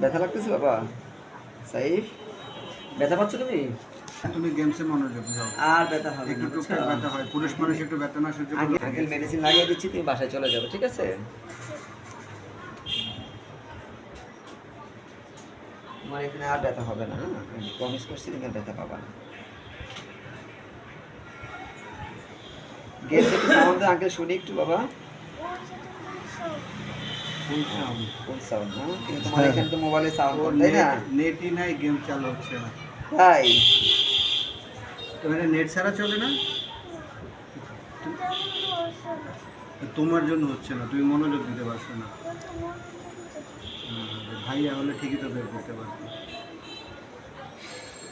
ব্যথা লাগতেছে বাবা। সাইফ ব্যথা পাচ্ছ তুমি? তুমি গেমসে মনোযোগ দাও। আর ব্যথা হবে একটু টুকটাক ব্যথা হয় পুরুষ মানুষ একটু ব্যথা না সহ্য করতে আঙ্কেল মেডিসিন লাগিয়ে দিচ্ছি তুমি বাসায় চলে যাবে ঠিক আছে? তোমার এখানে আর ব্যথা হবে না হ্যাঁ? আমি প্রমিস করছি তুমি ব্যথা পাবা না। গেট থেকে সাউন্ড আঙ্কেল শুনি একটু বাবা। কোন সাউন্ড না কিন্তু তোমার এখানে তো মোবাইলে সাউন্ড তাই না? নেটই নাই গেম চালু হচ্ছে না তাই? তোমার নেট ছাড়া চলে না? তোমার জন্য হচ্ছে না তুমি মনোযোগ দিতে পারছ না। হ্যাঁ, ভাইয়া হলে ঠিকই তো বের করতে পারতো।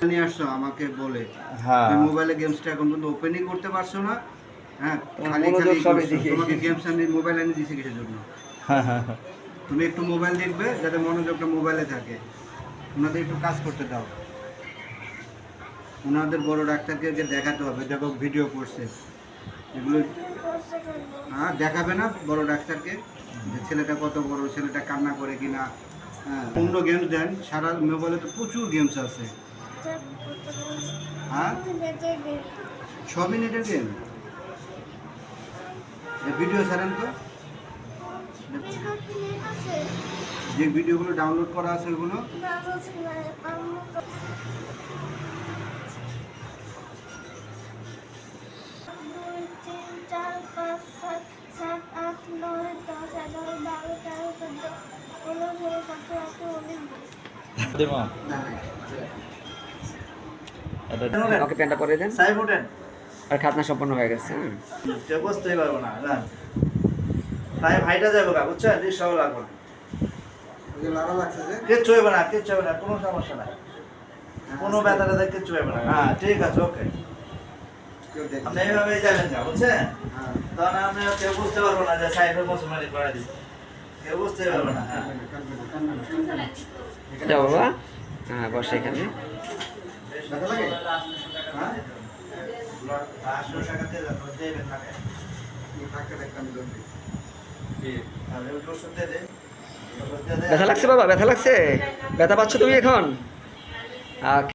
নিয়ে আসছো আমাকে বলে। হ্যাঁ। তুমি মোবাইলে গেমসটা এখন পর্যন্ত ওপেনই করতে পারছ না? হ্যাঁ খালি খালি। তোমাকে গেমস আনি মোবাইল এনে দিছে কিসের জন্য? তুমি একটু মোবাইল দেখবে, যাতে মনোযোগটা মোবাইলে থাকে। ওনাদের একটু কাজ করতে দাও। ওনাদের বড় ডাক্তারকে দেখাতে হবে। দেখো ভিডিও করছে। এগুলো হ্যাঁ দেখাবে না বড় ডাক্তারকে যে ছেলেটা কত বড়, ছেলেটা কান্না করে কিনা। হ্যাঁ অন্য গেমস দেন। সারা মোবাইলে তো প্রচুর গেমস আছে। হ্যাঁ? ছ মিনিটের গেম ভিডিও ছাড়েন তো। যে ভিডিওগুলো ডাউনলোড করা আছে ওগুলো ওকে প্যান্টটা পরে দেন। সাহেব উঠেন আর খাতনা সম্পন্ন হয়ে গেছে হ্যাঁ। বুঝতেই পারব না তাই ভাইটা যাব বুঝছেন? রিক্সাও লাগবো না ওই যে লাড়া লাগছে যে কিচ্ছু হইবে না কিচ্ছু হইবে না কোনো সমস্যা নাই। কোনো ব্যথা ট্যাথা কিচ্ছু হইবে না। হ্যাঁ ঠিক আছে ওকে। কেউ দেখে আপনি এইভাবেই যাবেন যা বুঝছেন? হ্যাঁ। তখন আপনি কেউ বুঝতে পারব না যে সাইডের মুসলমানি করে দিই কেউ বুঝতেই পারব না হ্যাঁ। না, না, না। বাবা। হ্যাঁ বসে এখানে। ব্যথা লাগে? হ্যাঁ? ব্যথা লাগছে বাবা ব্যথা লাগছে। ব্যথা পাচ্ছ তুমি এখন?